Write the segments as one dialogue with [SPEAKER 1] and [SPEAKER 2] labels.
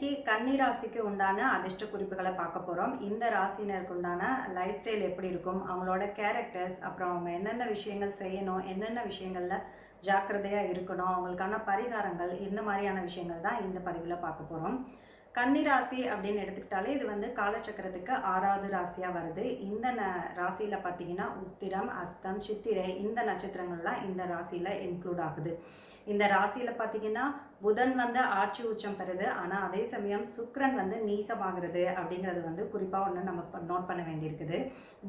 [SPEAKER 1] இன்னைக்கு கன்னி ராசிக்கு உண்டான அதிர்ஷ்ட குறிப்புகளை பார்க்க போகிறோம் இந்த ராசினருக்கு உண்டான லைஃப் ஸ்டைல் எப்படி இருக்கும்? அவங்களோட கேரக்டர்ஸ் அப்புறம் அவங்க என்னென்ன விஷயங்கள் செய்யணும்? என்னென்ன விஷயங்களில் ஜாக்கிரதையாக இருக்கணும்? அவங்களுக்கான பரிகாரங்கள் இந்த மாதிரியான விஷயங்கள் தான் இந்த பதிவில் பார்க்க போகிறோம் கன்னி ராசி அப்படின்னு எடுத்துக்கிட்டாலே இது வந்து காலச்சக்கரத்துக்கு ஆறாவது ராசியாக வருது. இந்த ந ராசியில் பார்த்தீங்கன்னா உத்திரம் அஸ்தம் சித்திரை இந்த நட்சத்திரங்கள்லாம் இந்த ராசியில் இன்க்ளூட் ஆகுது. இந்த ராசியில் பார்த்தீங்கன்னா புதன் வந்து ஆட்சி உச்சம் பெறுது. ஆனால் அதே சமயம் சுக்ரன் வந்து நீசமாகிறது அப்படிங்கிறது வந்து குறிப்பாக ஒன்று நம்ம நோட் பண்ண வேண்டியிருக்குது.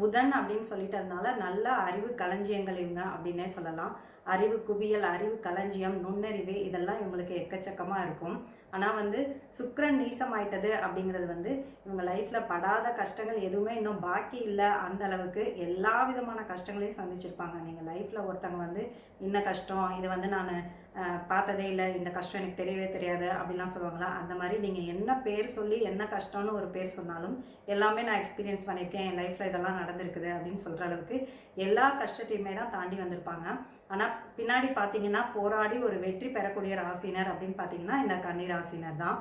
[SPEAKER 1] புதன் அப்படின்னு சொல்லிட்டதுனால நல்ல அறிவு களஞ்சியங்கள் இவங்க அப்படின்னே சொல்லலாம். அறிவு குவியல் அறிவு களஞ்சியம் நுண்ணறிவு இதெல்லாம் இவங்களுக்கு எக்கச்சக்கமாக இருக்கும். ஆனால் வந்து சுக்கிரன் நீசமாயிட்டது அப்படிங்கிறது வந்து இவங்க லைஃப்பில் படாத கஷ்டங்கள் எதுவுமே இன்னும் பாக்கி இல்லை. அந்த அளவுக்கு எல்லா விதமான கஷ்டங்களையும் சந்திச்சிருப்பாங்க. நீங்கள் லைஃப்பில் ஒருத்தவங்க வந்து இன்ன கஷ்டம்? இது வந்து நான் பார்த்ததே இல்லை இந்த கஷ்டம் எனக்கு தெரியவே தெரியாது அப்படிலாம் சொல்லுவாங்களா? அந்த மாதிரி நீங்கள் என்ன பேர் சொல்லி என்ன கஷ்டம்னு ஒரு பேர் சொன்னாலும் எல்லாமே நான் எக்ஸ்பீரியன்ஸ் பண்ணியிருக்கேன் என் லைஃப்பில் இதெல்லாம் நடந்திருக்குது அப்படின்னு சொல்கிற அளவுக்கு எல்லா கஷ்டத்தையுமே தான் தாண்டி வந்திருப்பாங்க. ஆனால் பின்னாடி பார்த்தீங்கன்னா போராடி ஒரு வெற்றி பெறக்கூடிய ராசினர் அப்படின்னு பார்த்தீங்கன்னா இந்த கன்னி ராசினர் தான்.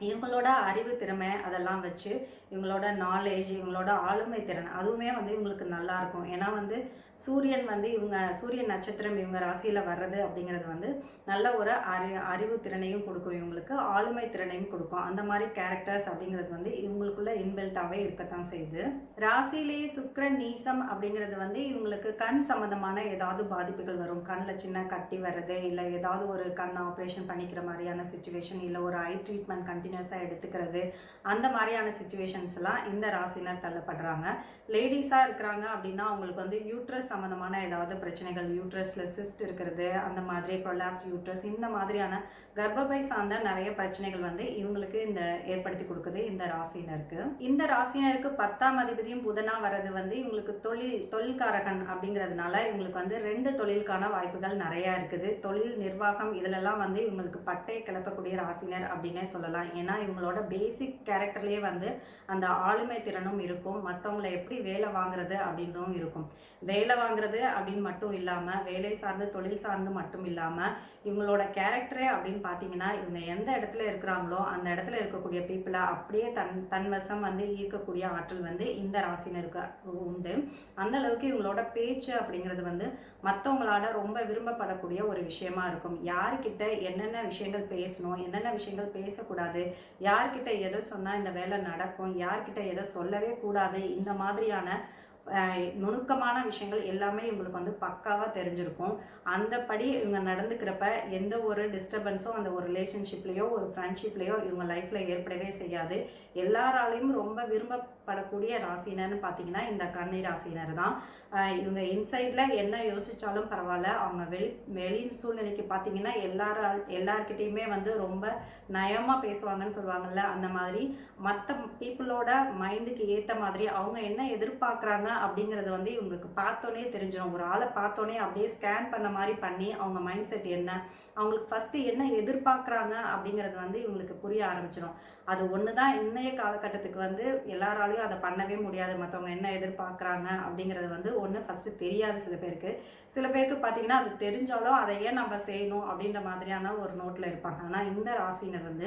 [SPEAKER 1] இவங்களோட அறிவு திறமை அதெல்லாம் வச்சு இவங்களோட நாலேஜ் இவங்களோட ஆளுமை திறன் அதுவுமே வந்து இவங்களுக்கு நல்லா இருக்கும். ஏன்னா வந்து சூரியன் வந்து இவங்க சூரியன் நட்சத்திரம் இவங்க ராசியில் வர்றது அப்படிங்கிறது வந்து நல்ல ஒரு அறி அறிவு திறனையும் கொடுக்கும். இவங்களுக்கு ஆளுமை திறனையும் கொடுக்கும். அந்த மாதிரி கேரக்டர்ஸ் அப்படிங்கிறது வந்து இவங்களுக்குள்ள இன்பில்ட்டாகவே இருக்கத்தான் செய்யுது. ராசியிலேயே சுக்கிரன் நீசம் அப்படிங்கிறது வந்து இவங்களுக்கு கண் சம்மந்தமான ஏதாவது பாதிப்புகள் வரும். கண்ணில் சின்ன கட்டி வர்றது இல்லை ஏதாவது ஒரு கண் ஆப்ரேஷன் பண்ணிக்கிற மாதிரியான சுச்சுவேஷன் இல்லை ஒரு ஐ ட்ரீட்மெண்ட் கண்டினியூஸாக எடுத்துக்கிறது அந்த மாதிரியான சுச்சுவேஷன் எல்லாம் இந்த ராசியில் தள்ளப்படுறாங்க. லேடிஸாக இருக்கிறாங்க அப்படின்னா அவங்களுக்கு வந்து யூட்ரஸ் சம்மந்தமான ஏதாவது பிரச்சனைகள் யூட்ரஸில் சிஸ்ட் இருக்கிறது அந்த மாதிரி கொலாப்ஸ் யூட்ரஸ் இந்த மாதிரியான கர்ப்பப்பை சார்ந்த நிறைய பிரச்சனைகள் வந்து இவங்களுக்கு இந்த ஏற்படுத்தி கொடுக்குது இந்த ராசினருக்கு இந்த ராசினருக்கு பத்தாம் அதிபதியும் புதனாக வர்றது வந்து இவங்களுக்கு தொழில் தொழில்காரகன் அப்படிங்கிறதுனால இவங்களுக்கு வந்து ரெண்டு தொழிலுக்கான வாய்ப்புகள் நிறையா இருக்குது. தொழில் நிர்வாகம் இதிலெல்லாம் வந்து இவங்களுக்கு பட்டை கிளப்பக்கூடிய ராசினர் அப்படின்னே சொல்லலாம். ஏன்னா இவங்களோட பேசிக் கேரக்டர்லேயே வந்து அந்த ஆளுமை திறனும் இருக்கும். மற்றவங்களை எப்படி வேலை வாங்குறது அப்படின்னும் இருக்கும். வேலை வாங்குறது அப்படின்னு மட்டும் இல்லாமல் வேலை சார்ந்து தொழில் சார்ந்து மட்டும் இல்லாமல் இவங்களோட கேரக்டரே அப்படின்னு பார்த்தீங்கன்னா இவங்க எந்த இடத்துல இருக்கிறாங்களோ அந்த இடத்துல இருக்கக்கூடிய பீப்புளை அப்படியே தன் தன்வசம் வந்து ஈர்க்கக்கூடிய ஆற்றல் வந்து இந்த ராசினருக்கு உண்டு. அந்த அளவுக்கு இவங்களோட பேச்சு அப்படிங்கிறது வந்து மற்றவங்களால ரொம்ப விரும்பப்படக்கூடிய ஒரு விஷயமா இருக்கும். யார்கிட்ட என்னென்ன விஷயங்கள் பேசணும் என்னென்ன விஷயங்கள் பேசக்கூடாது யார்கிட்ட எதை சொன்னால் இந்த வேலை நடக்கும் யார்கிட்ட எதை சொல்லவே கூடாது இந்த மாதிரி மாதிரியான நுணுக்கமான விஷயங்கள் எல்லாமே இவங்களுக்கு வந்து பக்காவாக தெரிஞ்சிருக்கும். அந்தபடி இவங்க நடந்துக்கிறப்ப எந்த ஒரு டிஸ்டர்பன்ஸும் அந்த ஒரு ரிலேஷன்ஷிப்லேயோ ஒரு ஃப்ரெண்ட்ஷிப்லேயோ இவங்க லைஃப்பில் ஏற்படவே செய்யாது. எல்லாராலையும் ரொம்ப விரும்பப்படக்கூடிய ராசினர்னு பார்த்தீங்கன்னா இந்த கன்னி ராசினர் தான். இவங்க இன்சைடில் என்ன யோசித்தாலும் பரவாயில்ல. அவங்க வெளி வெளி சூழ்நிலைக்கு பார்த்தீங்கன்னா எல்லாரா எல்லார்கிட்டேயுமே வந்து ரொம்ப நயமாக பேசுவாங்கன்னு சொல்லுவாங்கள்ல அந்த மாதிரி. மற்ற பீப்புளோட மைண்டுக்கு ஏற்ற மாதிரி அவங்க என்ன எதிர்பார்க்குறாங்க அப்படிங்கிறது வந்து இவங்களுக்கு பார்த்தோன்னே தெரிஞ்சிடும் ஒரு ஆளை பார்த்தோன்னே அப்படியே ஸ்கேன் பண்ண மாதிரி பண்ணி அவங்க மைண்ட் செட் என்ன அவங்களுக்கு ஃபஸ்ட்டு என்ன எதிர்பார்க்குறாங்க அப்படிங்கிறது வந்து இவங்களுக்கு புரிய ஆரம்பிச்சிடும் அது ஒன்று தான் இன்றைய காலகட்டத்துக்கு வந்து எல்லாராலையும் அதை பண்ணவே முடியாது. மற்றவங்க என்ன எதிர்பார்க்குறாங்க அப்படிங்கிறது வந்து ஒன்று ஃபஸ்ட்டு தெரியாது சில பேருக்கு. சில பேருக்கு பார்த்தீங்கன்னா அது தெரிஞ்சாலும் அதை ஏன் நம்ம செய்யணும் அப்படின்ற மாதிரியான ஒரு நோட்டில் இருப்பாங்க. ஆனால் இந்த ராசினர் வந்து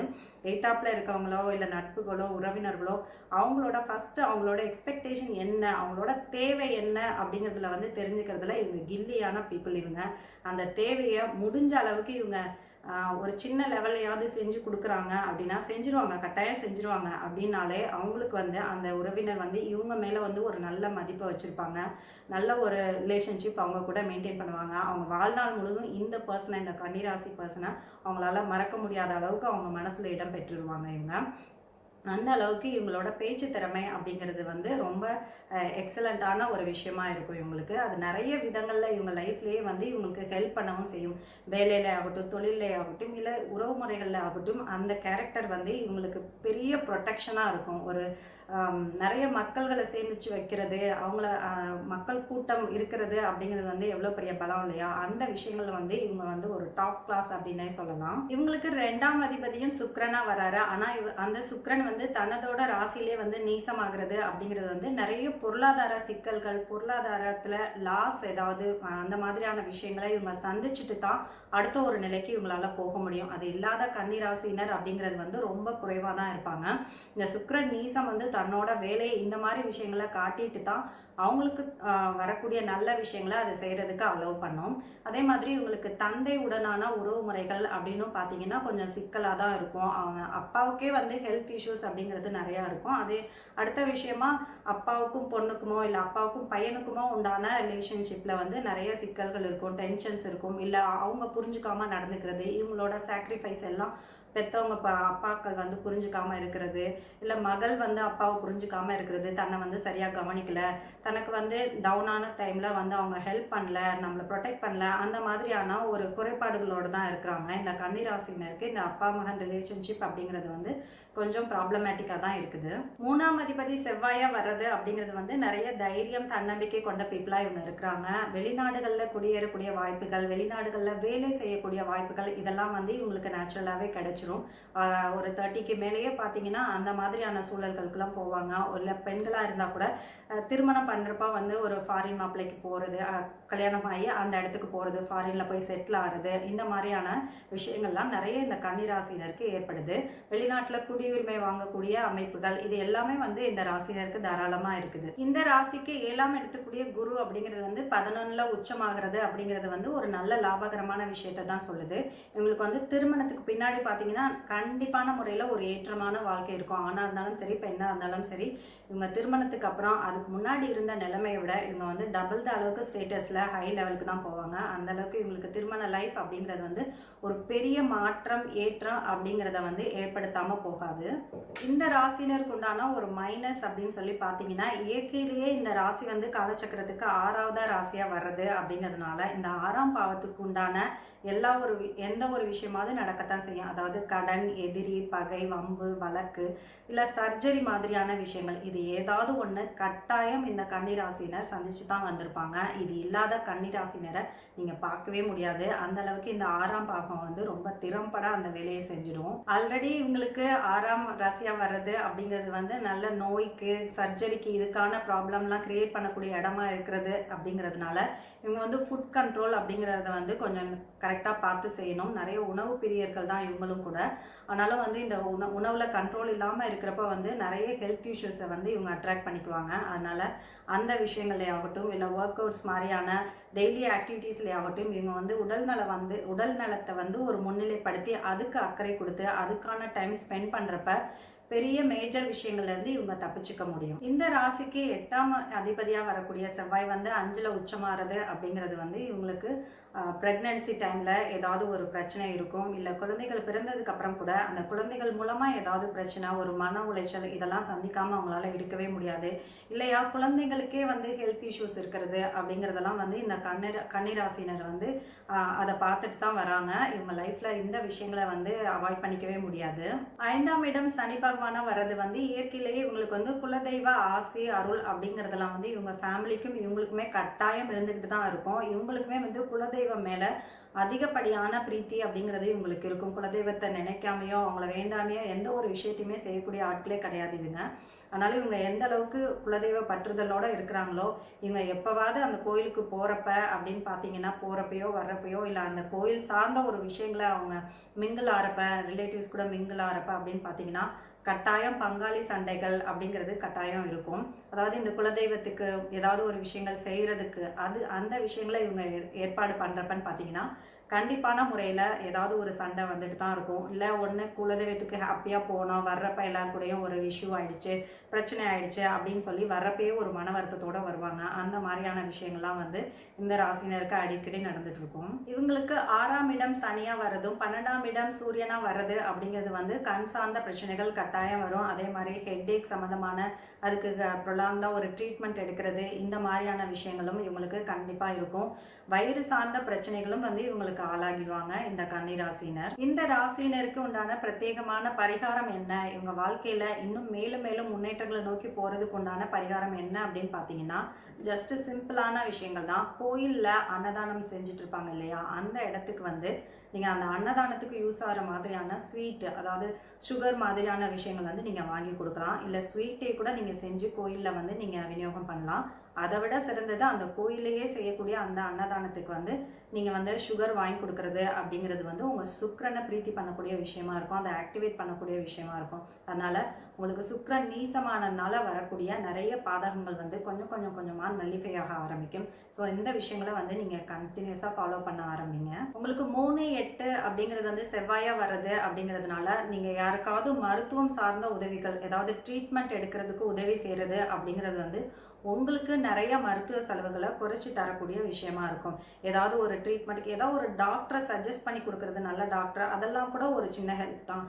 [SPEAKER 1] எய்த்தாப்பில் இருக்கவங்களோ இல்லை நட்புகளோ உறவினர்களோ அவங்களோட ஃபஸ்ட்டு அவங்களோட எக்ஸ்பெக்டேஷன் என்ன அவங்களோட தேவை என்ன அப்படிங்கிறதுல வந்து தெரிஞ்சுக்கிறதுல இவங்க கில்லியான பீப்புள் இவங்க. அந்த தேவையை முடிஞ்ச அளவுக்கு இவங்க ஒரு சின்ன லெவல்லையாவது செஞ்சு கொடுக்குறாங்க அப்படின்னா செஞ்சுருவாங்க கட்டாயம் செஞ்சுருவாங்க அப்படின்னாலே அவங்களுக்கு வந்து அந்த உறவினர் வந்து இவங்க மேலே வந்து ஒரு நல்ல மதிப்பை வச்சுருப்பாங்க. நல்ல ஒரு ரிலேஷன்ஷிப் அவங்க கூட மெயின்டைன் பண்ணுவாங்க. அவங்க வாழ்நாள் முழுதும் இந்த பர்சனை இந்த கன்னிராசி பர்சனை அவங்களால மறக்க முடியாத அளவுக்கு அவங்க மனசில் இடம் பெற்றுருவாங்க இவங்க. அந்த அளவுக்கு இவங்களோட பேச்சு திறமை அப்படிங்கிறது வந்து ரொம்ப எக்ஸலண்ட்டான ஒரு விஷயமா இருக்கும் இவங்களுக்கு. அது நிறைய விதங்களில் இவங்க லைஃப்லேயே வந்து இவங்களுக்கு ஹெல்ப் பண்ணவும் செய்யும். வேலையில் ஆகட்டும் தொழிலே ஆகட்டும் இல்லை உறவு முறைகளில் ஆகட்டும் அந்த கேரக்டர் வந்து இவங்களுக்கு பெரிய ப்ரொட்டெக்ஷனாக இருக்கும். ஒரு நிறைய மக்கள்களை சேமித்து வைக்கிறது அவங்கள மக்கள் கூட்டம் இருக்கிறது அப்படிங்கிறது வந்து எவ்வளோ பெரிய பலம் இல்லையா? அந்த விஷயங்கள் வந்து இவங்க வந்து ஒரு டாப் கிளாஸ் அப்படின்னே சொல்லலாம். இவங்களுக்கு ரெண்டாம் அதிபதியும் சுக்கரனாக வராரு. ஆனால் இவ அந்த சுக்கரன் வந்து தனதோட ராசியிலே வந்து நீசமாகிறது அப்படிங்கிறது வந்து நிறைய பொருளாதார சிக்கல்கள் பொருளாதாரத்தில் லாஸ் ஏதாவது அந்த மாதிரியான விஷயங்களை இவங்க சந்திச்சுட்டு தான் அடுத்த ஒரு நிலைக்கு இவங்களால போக முடியும். அது இல்லாத கன்னிராசினர் அப்படிங்கிறது வந்து ரொம்ப குறைவாக தான் இருப்பாங்க. இந்த சுக்கரன் நீசம் வந்து தன்னோட வேலையை இந்த மாதிரி விஷயங்களை காட்டிட்டு தான் அவங்களுக்கு வரக்கூடிய நல்ல விஷயங்களை அது செய்கிறதுக்கு அலோவ் பண்ணும். அதே மாதிரி இவங்களுக்கு தந்தை உடனான உறவு முறைகள் அப்படின்னு பார்த்தீங்கன்னா கொஞ்சம் சிக்கலாக தான் இருக்கும். அவங்க அப்பாவுக்கே வந்து ஹெல்த் இஷ்யூஸ் அப்படிங்கிறது நிறையா இருக்கும். அதே அடுத்த விஷயமா அப்பாவுக்கும் பொண்ணுக்குமோ இல்லை அப்பாவுக்கும் பையனுக்குமோ உண்டான ரிலேஷன்ஷிப்பில் வந்து நிறைய சிக்கல்கள் இருக்கும் டென்ஷன்ஸ் இருக்கும். இல்லை அவங்க புரிஞ்சுக்காம நடந்துக்கிறது இவங்களோட சாக்ரிஃபைஸ் எல்லாம் பெற்றவங்க பா அப்பாக்கள் வந்து புரிஞ்சுக்காம இருக்கிறது இல்லை மகள் வந்து அப்பாவை புரிஞ்சுக்காம இருக்கிறது தன்னை வந்து சரியாக கவனிக்கல தனக்கு வந்து டவுனான டைமில் வந்து அவங்க ஹெல்ப் பண்ணல நம்மளை ப்ரொடெக்ட் பண்ணல அந்த மாதிரியான ஒரு குறைபாடுகளோடு தான் இருக்கிறாங்க. இந்த கன்னிராசினருக்கு இந்த அப்பா மகன் ரிலேஷன்ஷிப் அப்படிங்கிறது வந்து கொஞ்சம் ப்ராப்ளமேட்டிக்காக தான் இருக்குது. மூணாம் அதிபதி செவ்வாயாக வர்றது அப்படிங்கிறது வந்து நிறைய தைரியம் தன்னம்பிக்கை கொண்ட பீப்புளாக இவங்க இருக்கிறாங்க. வெளிநாடுகளில் குடியேறக்கூடிய வாய்ப்புகள் வெளிநாடுகளில் வேலை செய்யக்கூடிய வாய்ப்புகள் இதெல்லாம் வந்து இவங்களுக்கு நேச்சுரலாகவே கிடைச்சிரும். ஒரு தேர்ட்டிக்கு மேலேயே பார்த்தீங்கன்னா அந்த மாதிரியான சூழல்களுக்கெல்லாம் போவாங்க. இல்லை பெண்களாக இருந்தால் கூட திருமணம் பண்ணுறப்ப வந்து ஒரு ஃபாரின் மாப்பிள்ளைக்கு போகிறது கல்யாணம் ஆகி அந்த இடத்துக்கு போகிறது ஃபாரினில் போய் செட்டில் ஆகிறது இந்த மாதிரியான விஷயங்கள்லாம் நிறைய இந்த கன்னிராசினருக்கு ஏற்படுது. வெளிநாட்டில் குடியுரிமை வாங்கக்கூடிய அமைப்புகள் இது எல்லாமே வந்து இந்த ராசினருக்கு தாராளமாக இருக்குது. இந்த ராசிக்கு ஏழாம் எடுத்துக்கூடிய குரு அப்படிங்கிறது வந்து பதினொன்னுல உச்சமாகிறது அப்படிங்கிறது வந்து ஒரு நல்ல லாபகரமான விஷயத்தை தான் சொல்லுது. இவங்களுக்கு வந்து திருமணத்துக்கு பின்னாடி பார்த்தீங்கன்னா கண்டிப்பான முறையில் ஒரு ஏற்றமான வாழ்க்கை இருக்கும். ஆணாக இருந்தாலும் சரி பெண்ணாக இருந்தாலும் சரி இவங்க திருமணத்துக்கு அப்புறம் அதுக்கு முன்னாடி இருந்த நிலைமையை விட இவங்க வந்து டபுள் த அளவுக்கு ஸ்டேட்டஸில் ஹை லெவலுக்கு தான் போவாங்க. அந்த அளவுக்கு இவங்களுக்கு திருமண லைஃப் அப்படிங்கிறது வந்து ஒரு பெரிய மாற்றம் ஏற்றம் அப்படிங்கிறத வந்து ஏற்படுத்தாமல் போகாது. இந்த ராசினருக்கு உண்டான ஒரு மைனஸ் அப்படின்னு சொல்லி பார்த்தீங்கன்னா இயற்கையிலேயே இந்த ராசி வந்து காலச்சக்கரத்துக்கு ஆறாவதா ராசியாக வர்றது அப்படிங்கிறதுனால இந்த ஆறாம் பாவத்துக்கு உண்டான எல்லா ஒரு வி- எந்த ஒரு விஷயமாவது நடக்கத்தான் செய்யும். அதாவது கடன் எதிரி பகை வம்பு வழக்கு இல்லை சர்ஜரி மாதிரியான விஷயங்கள். இது ஏதாவது ஒன்று கட்டாயம் இந்த கன்னிராசினர் சந்திச்சு தான் வந்திருப்பாங்க. இது இல்லாத கன்னிராசினரை நீங்கள் பார்க்கவே முடியாது. அந்த அளவுக்கு இந்த ஆறாம் பாகம் வந்து ரொம்ப திறம்பட அந்த வேலையை செஞ்சிடும். ஆல்ரெடி இவங்களுக்கு ஆறாம் ராசியாக வர்றது அப்படிங்கிறது வந்து நல்ல நோய்க்கு சர்ஜரிக்கு இதுக்கான ப்ராப்ளம்லாம் கிரியேட் பண்ணக்கூடிய இடமா இருக்கிறது அப்படிங்கிறதுனால இவங்க வந்து ஃபுட் கண்ட்ரோல் அப்படிங்கிறத வந்து கொஞ்சம் கரெக்டாக பார்த்து செய்யணும். நிறைய உணவு பிரியர்கள் தான் இவங்களும் கூட. ஆனாலும் வந்து இந்த உண உணவில் கண்ட்ரோல் இல்லாமல் இருக்கிறப்ப வந்து நிறைய ஹெல்த் இஷ்யூஸை வந்து இவங்க அட்ராக்ட் பண்ணிக்குவாங்க. அதனால் அந்த விஷயங்கள்லையாகட்டும் இல்லை ஒர்க் அவுட்ஸ் மாதிரியான டெய்லி ஆக்டிவிட்டீஸ்லேயாகட்டும் இவங்க வந்து உடல் நலம் வந்து உடல் நலத்தை வந்து ஒரு முன்னிலைப்படுத்தி அதுக்கு அக்கறை கொடுத்து அதுக்கான டைம் ஸ்பெண்ட் பண்ணுறப்ப பெரிய மேஜர் விஷயங்கள்லேருந்து இவங்க தப்பிச்சுக்க முடியும். இந்த ராசிக்கு எட்டாம் அதிபதியாக வரக்கூடிய செவ்வாய் வந்து அஞ்சில் உச்சமாறது அப்படிங்கிறது வந்து இவங்களுக்கு ப்ரெக்னென்சி டைமில் ஏதாவது ஒரு பிரச்சனை இருக்கும் இல்லை குழந்தைகள் பிறந்ததுக்கு அப்புறம் கூட அந்த குழந்தைகள் மூலமாக ஏதாவது பிரச்சனை ஒரு மன உளைச்சல் இதெல்லாம் சந்திக்காமல் அவங்களால இருக்கவே முடியாது. இல்லையா? குழந்தைகளுக்கே வந்து ஹெல்த் இஷ்யூஸ் இருக்கிறது அப்படிங்கிறதெல்லாம் வந்து இந்த கண்ணீர் கண்ணீராசினர் வந்து அதை பார்த்துட்டு தான் வராங்க. இவங்க லைஃப்பில் இந்த விஷயங்களை வந்து அவாய்ட் பண்ணிக்கவே முடியாது. ஐந்தாம் இடம் சனி பகவானாக வர்றது வந்து இயற்கையிலேயே இவங்களுக்கு வந்து குலதெய்வ ஆசி அருள் அப்படிங்கிறதெல்லாம் வந்து இவங்க ஃபேமிலிக்கும் இவங்களுக்குமே கட்டாயம் இருந்துக்கிட்டு தான் இருக்கும். இவங்களுக்குமே வந்து குலதெய்வ குலதெய்வம் மேலே அதிகப்படியான பிரீத்தி அப்படிங்கிறது இவங்களுக்கு இருக்கும். குலதெய்வத்தை நினைக்காமையோ அவங்கள வேண்டாமையோ எந்த ஒரு விஷயத்தையுமே செய்யக்கூடிய ஆட்களே கிடையாது இவங்க. அதனால இவங்க எந்த அளவுக்கு குலதெய்வ பற்றுதலோட இருக்கிறாங்களோ இவங்க எப்போவாவது அந்த கோயிலுக்கு போகிறப்ப அப்படின்னு பார்த்தீங்கன்னா போகிறப்பையோ வர்றப்பையோ இல்லை அந்த கோயில் சார்ந்த ஒரு விஷயங்களை அவங்க மிங்கிள் ஆறப்ப ரிலேட்டிவ்ஸ் கூட மிங்கிள் ஆகிறப்ப அப்படின்னு பார்த்தீங்கன்னா கட்டாயம் பங்காளி சண்டைகள் அப்படிங்கிறது கட்டாயம் இருக்கும். அதாவது இந்த குலதெய்வத்துக்கு ஏதாவது ஒரு விஷயங்கள் செய்கிறதுக்கு அது அந்த விஷயங்களை இவங்க ஏ- ஏற்பாடு பண்ணுறப்பன்னு பார்த்தீங்கன்னா கண்டிப்பான முறையில் ஏதாவது ஒரு சண்டை வந்துட்டு தான் இருக்கும். இல்லை ஒன்று குலதெய்வத்துக்கு ஹாப்பியாக போனோம் வர்றப்ப எல்லார் கூடயும் ஒரு இஷ்யூ ஆயிடுச்சு பிரச்சனை ஆயிடுச்சு அப்படின்னு சொல்லி வர்றப்பயே ஒரு மன வருத்தத்தோடு வருவாங்க. அந்த மாதிரியான விஷயங்கள்லாம் வந்து இந்த ராசினருக்கு அடிக்கடி நடந்துட்டு இருக்கும். இவங்களுக்கு ஆறாம் இடம் சனியாக வர்றதும் பன்னெண்டாம் இடம் சூரியனாக வர்றது அப்படிங்கிறது வந்து கண் சார்ந்த பிரச்சனைகள் கட்டாயம் வரும். அதே மாதிரி ஹெட்ஏக் சம்மந்தமான அதுக்கு ப்ரொலாங்டாக ஒரு ட்ரீட்மெண்ட் எடுக்கிறது இந்த மாதிரியான விஷயங்களும் இவங்களுக்கு கண்டிப்பாக இருக்கும். வயிறு சார்ந்த பிரச்சனைகளும் வந்து இவங்களுக்கு ஆளாகிடுவாங்க இந்த கன்னி ராசினர் இந்த ராசினருக்கு உண்டான பிரத்யேகமான பரிகாரம் என்ன? இவங்க வாழ்க்கையில இன்னும் மேலும் மேலும் முன்னேற்றங்களை நோக்கி போறதுக்கு உண்டான பரிகாரம் என்ன அப்படின்னு பார்த்தீங்கன்னா ஜஸ்ட் சிம்பிளான விஷயங்கள் தான். கோயிலில் அன்னதானம் செஞ்சுட்டு இருப்பாங்க இல்லையா? அந்த இடத்துக்கு வந்து நீங்கள் அந்த அன்னதானத்துக்கு யூஸ் ஆகிற மாதிரியான ஸ்வீட் அதாவது சுகர் மாதிரியான விஷயங்கள் வந்து நீங்கள் வாங்கி கொடுக்கலாம். இல்லை ஸ்வீட்டே கூட நீங்கள் செஞ்சு கோயிலில் வந்து நீங்கள் விநியோகம் பண்ணலாம். அதை விட சிறந்தது அந்த கோயிலையே செய்யக்கூடிய அந்த அன்னதானத்துக்கு வந்து நீங்கள் வந்து சுகர் வாங்கி கொடுக்கறது அப்படிங்கிறது வந்து உங்கள் சுக்கரனை பிரீத்தி பண்ணக்கூடிய விஷயமா இருக்கும். அதை ஆக்டிவேட் பண்ணக்கூடிய விஷயமா இருக்கும். அதனால் உங்களுக்கு சுக்கரன் நீசமானதுனால வரக்கூடிய நிறைய பாதகங்கள் வந்து கொஞ்சம் கொஞ்சம் கொஞ்சமாக நல்லிஃபை ஆக ஆரம்பிக்கும். ஸோ இந்த விஷயங்களை வந்து நீங்கள் கண்டினியூஸாக ஃபாலோ பண்ண ஆரம்பிங்க. உங்களுக்கு மூணு எட்டு அப்படிங்கிறது வந்து செவ்வாயாக வர்றது அப்படிங்கிறதுனால நீங்கள் யாருக்காவது மருத்துவம் சார்ந்த உதவிகள் ஏதாவது ட்ரீட்மெண்ட் எடுக்கிறதுக்கு உதவி செய்கிறது அப்படிங்கிறது வந்து உங்களுக்கு நிறைய மருத்துவ செலவுகளை குறைச்சி தரக்கூடிய விஷயமா இருக்கும். ஏதாவது ஒரு ட்ரீட்மெண்ட்டுக்கு ஏதாவது ஒரு டாக்டரை சஜஸ்ட் பண்ணி கொடுக்குறது நல்ல டாக்டர் அதெல்லாம் கூட ஒரு சின்ன ஹெல்ப் தான்.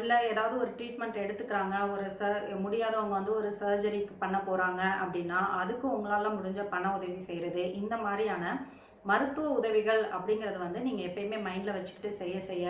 [SPEAKER 1] இல்லை ஏதாவது ஒரு ட்ரீட்மெண்ட் எடுத்துக்கிறாங்க ஒரு ச முடியாதவங்க வந்து ஒரு சர்ஜரி பண்ண போகிறாங்க அப்படின்னா அதுக்கு உங்களால் முடிஞ்ச பண உதவி செய்கிறது இந்த மாதிரியான மருத்துவ உதவிகள் அப்படிங்கிறது வந்து நீங்கள் எப்பயுமே மைண்டில் வச்சுக்கிட்டு செய்ய செய்ய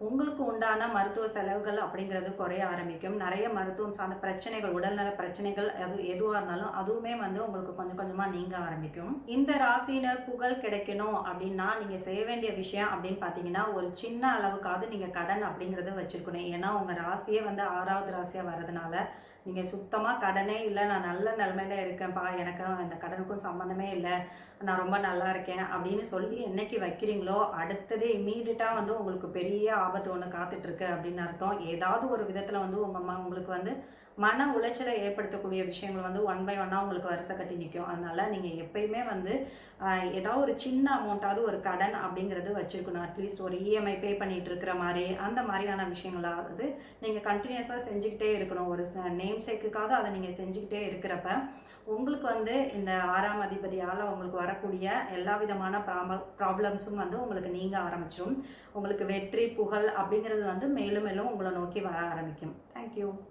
[SPEAKER 1] உங்களுக்கு உண்டான மருத்துவ செலவுகள் அப்படிங்கிறது குறைய ஆரம்பிக்கும். நிறைய மருத்துவம் சார்ந்த பிரச்சனைகள் உடல்நல பிரச்சனைகள் அது எதுவாக இருந்தாலும் அதுவுமே வந்து உங்களுக்கு கொஞ்சம் கொஞ்சமாக நீங்க ஆரம்பிக்கும். இந்த ராசினர் புகழ் கிடைக்கணும் அப்படின்னா நீங்கள் செய்ய வேண்டிய விஷயம் அப்படின்னு பார்த்தீங்கன்னா ஒரு சின்ன அளவுக்காவது நீங்கள் கடன் அப்படிங்கிறத வச்சுருக்கணும். ஏன்னா உங்கள் ராசியே வந்து ஆறாவது ராசியாக வர்றதுனால நீங்கள் சுத்தமாக கடனே இல்லை. நான் நல்ல நிலமையில இருக்கேன்ப்பா. எனக்கு அந்த கடனுக்கும் சம்மந்தமே இல்லை. நான் ரொம்ப நல்லா இருக்கேன் அப்படின்னு சொல்லி என்னைக்கு வைக்கிறீங்களோ அடுத்ததே இம்மீடியட்டாக வந்து உங்களுக்கு பெரிய ஆபத்து ஒன்று காத்துட்ருக்கு அப்படின்னு அர்த்தம். ஏதாவது ஒரு விதத்தில் வந்து உங்கள் உங்களுக்கு வந்து மன உளைச்சலை ஏற்படுத்தக்கூடிய விஷயங்கள் வந்து ஒன் பை ஒன்னாக உங்களுக்கு வரிசை கட்டி நிற்கும் அதனால் நீங்கள் எப்பயுமே வந்து ஏதாவது ஒரு சின்ன அமௌண்ட்டாவது ஒரு கடன் அப்படிங்கிறது வச்சுருக்கணும். அட்லீஸ்ட் ஒரு இஎம்ஐ பே பண்ணிகிட்டு இருக்கிற மாதிரி அந்த மாதிரியான விஷயங்களாவது நீங்கள் கண்டினியூஸாக செஞ்சுக்கிட்டே இருக்கணும். ஒரு நேம் சேக்குக்காவது அதை நீங்கள் செஞ்சுக்கிட்டே இருக்கிறப்ப உங்களுக்கு வந்து இந்த ஆறாம் அதிபதியால் உங்களுக்கு வரக்கூடிய எல்லா விதமான ப்ராம ப்ராப்ளம்ஸும் வந்து உங்களுக்கு நீங்க ஆரம்பிச்சிடும் உங்களுக்கு வெற்றி புகழ் அப்படிங்கிறது வந்து மேலும் மேலும் உங்களை நோக்கி வர ஆரம்பிக்கும். தேங்க்யூ